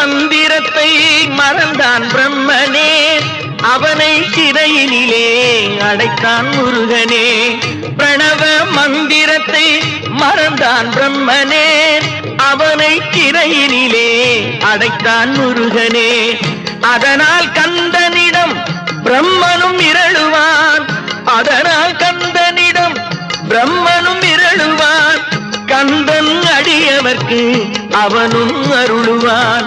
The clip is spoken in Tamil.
மந்திரத்தை மறந்தான் பிரம்மனே. அவனை சிறையினிலே அடைத்தான் முருகனே. பிரணவ மந்திரத்தை மறந்தான் பிரம்மனே. அவனை சிறையினிலே அடைத்தான் முருகனே. அதனால் கந்தனிடம் பிரம்மனும் இரழுவான் அதனால் கந்தனிடம் பிரம்மனும் இரழுவான் கந்தன் அடியவர்க்கு அவனும் அருளுவான்.